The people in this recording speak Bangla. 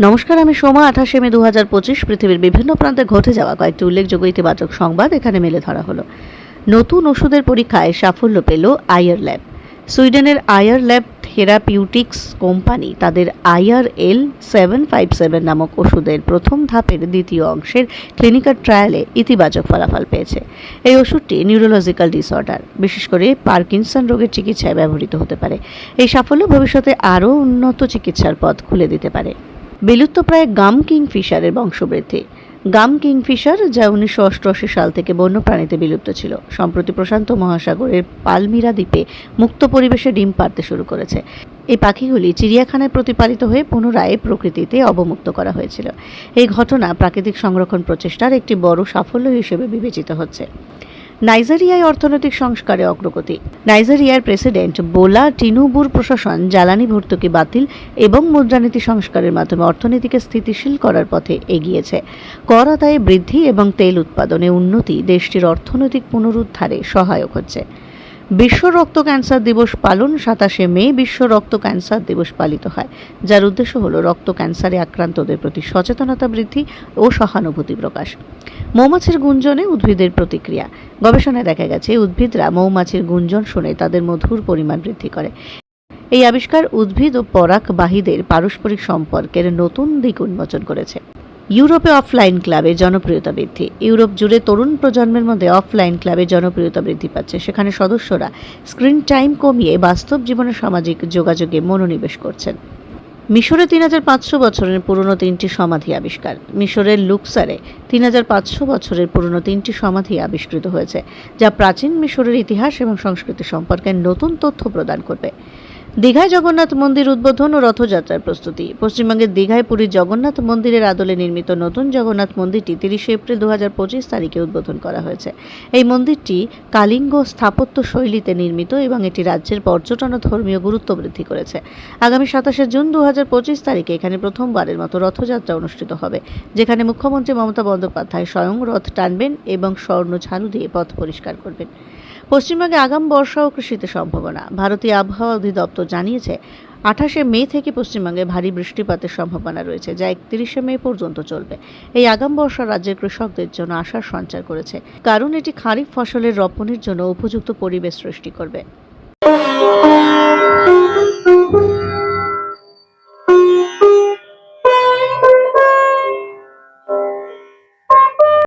নমস্কার, আমি সোমা, আঠাশে মে দু হাজার পঁচিশ পৃথিবীর বিভিন্ন প্রান্তে ঘটে যাওয়া কয়েকটি উল্লেখযোগ্য ইতিবাচক সংবাদ এখানে মেলে ধরা হলো। নতুন ওষুধের পরীক্ষায় সাফল্য পেল আয়ার ল্যাব। সুইডেনের আয়ার ল্যাব থেরাপিউটিক্স কোম্পানি তাদের IR L seven five seven নামক ওষুধের প্রথম ধাপের দ্বিতীয় অংশের ক্লিনিক্যাল ট্রায়ালে ইতিবাচক ফলাফল পেয়েছে। এই ওষুধটি নিউরোলজিক্যাল ডিসঅর্ডার, বিশেষ করে পার্কিনসন রোগের চিকিৎসায় ব্যবহৃত হতে পারে। এই সাফল্য ভবিষ্যতে আরও উন্নত চিকিৎসার পথ খুলে দিতে পারে। বিলুপ্তপ্রায় গাম কিংফিশারের বংশবৃদ্ধি। গাম কিংফিশার, যা উনিশশো অষ্টআশি সাল থেকে বন্যপ্রাণীতে বিলুপ্ত ছিল, সম্প্রতি প্রশান্ত মহাসাগরের পালমিরা দ্বীপে মুক্ত পরিবেশে ডিম পাড়তে শুরু করেছে। এই পাখিগুলি চিড়িয়াখানায় প্রতিপালিত হয়ে পুনরায় প্রকৃতিতে অবমুক্ত করা হয়েছিল। এই ঘটনা প্রাকৃতিক সংরক্ষণ প্রচেষ্টার একটি বড় সাফল্য হিসেবে বিবেচিত হচ্ছে। নাইজেরিয়ায় অর্থনৈতিক সংস্কারে অগ্রগতি। নাইজেরিয়ার প্রেসিডেন্ট বোলা টিনুবুর প্রশাসন জ্বালানি ভর্তুকি বাতিল এবং মুদ্রানীতি সংস্কারের মাধ্যমে অর্থনীতিকে স্থিতিশীল করার পথে এগিয়েছে। কর আদায়ে বৃদ্ধি এবং তেল উৎপাদনে উন্নতি দেশটির অর্থনৈতিক পুনরুদ্ধারে সহায়ক হচ্ছে। বিশ্ব রক্ত ক্যান্সার দিবস পালন সাতাশে মে বিশ্ব রক্ত ক্যান্সার দিবস পালিত হয়, যার উদ্দেশ্য হল রক্ত ক্যান্সারে আক্রান্তদের প্রতি সচেতনতা বৃদ্ধি ও সহানুভূতি প্রকাশ। মৌমাছির গুঞ্জনে উদ্ভিদের প্রতিক্রিয়া। গবেষণায় দেখা গেছে, উদ্ভিদরা মৌমাছির গুঞ্জন শুনে তাদের মধুর পরিমাণ বৃদ্ধি করে। এই আবিষ্কার উদ্ভিদ ও পরাগবাহীদের পারস্পরিক সম্পর্কের নতুন দিক উন্মোচন করেছে। ইউরোপে অফলাইন ক্লাবের জনপ্রিয়তা বৃদ্ধি। ইউরোপ জুড়ে তরুণ প্রজন্মের মধ্যে অফলাইন ক্লাবের জনপ্রিয়তা বৃদ্ধি পাচ্ছে। সেখানে সদস্যরা স্ক্রিন টাইম কমিয়ে বাস্তব জীবনে সামাজিক যোগাযোগে মনোনিবেশ করছেন। মিশরে তিন হাজার পাঁচশো বছরের পুরনো তিনটি সমাধি আবিষ্কার। মিশরের লুকসারে তিন হাজার পাঁচশো বছরের পুরনো তিনটি সমাধি আবিষ্কৃত হয়েছে, যা প্রাচীন মিশরের ইতিহাস এবং সংস্কৃতি সম্পর্কে নতুন তথ্য প্রদান করবে। দীঘায় জগন্নাথ মন্দির উদ্বোধন ও রথযাত্রার প্রস্তুতি। পশ্চিমবঙ্গের দীঘায় পুরীর জগন্নাথ মন্দিরের আদলে নির্মিত নতুন জগন্নাথ মন্দিরটি তিরিশে এপ্রিল দু হাজার পঁচিশ তারিখে উদ্বোধন করা হয়েছে। এই মন্দিরটি কালিঙ্গ স্থাপত্য শৈলীতে নির্মিত এবং এটি রাজ্যের পর্যটন ও ধর্মীয় গুরুত্ব বৃদ্ধি করেছে। আগামী সাতাশে জুন দু হাজার পঁচিশ তারিখে এখানে প্রথমবারের মতো রথযাত্রা অনুষ্ঠিত হবে, যেখানে মুখ্যমন্ত্রী মমতা বন্দ্যোপাধ্যায় স্বয়ং রথ টানবেন এবং স্বর্ণ ঝাড়ু দিয়ে পথ পরিষ্কার করবেন। পশ্চিমবঙ্গে আগাম বর্ষা ও কৃষিতে সম্ভাবনা। ভারতীয় আবহাওয়া অধিদপ্তর জানিয়েছে, আঠাশে মে থেকে পশ্চিমবঙ্গে ভারী বৃষ্টিপাতের সম্ভাবনা রয়েছে, যা একত্রিশে মে পর্যন্ত চলবে। এই আগাম বর্ষা রাজ্যের কৃষকদের জন্য আশার সঞ্চার করেছে, কারণ এটি খারিফ ফসলের রোপণের জন্য উপযুক্ত পরিবেশ সৃষ্টি করবে।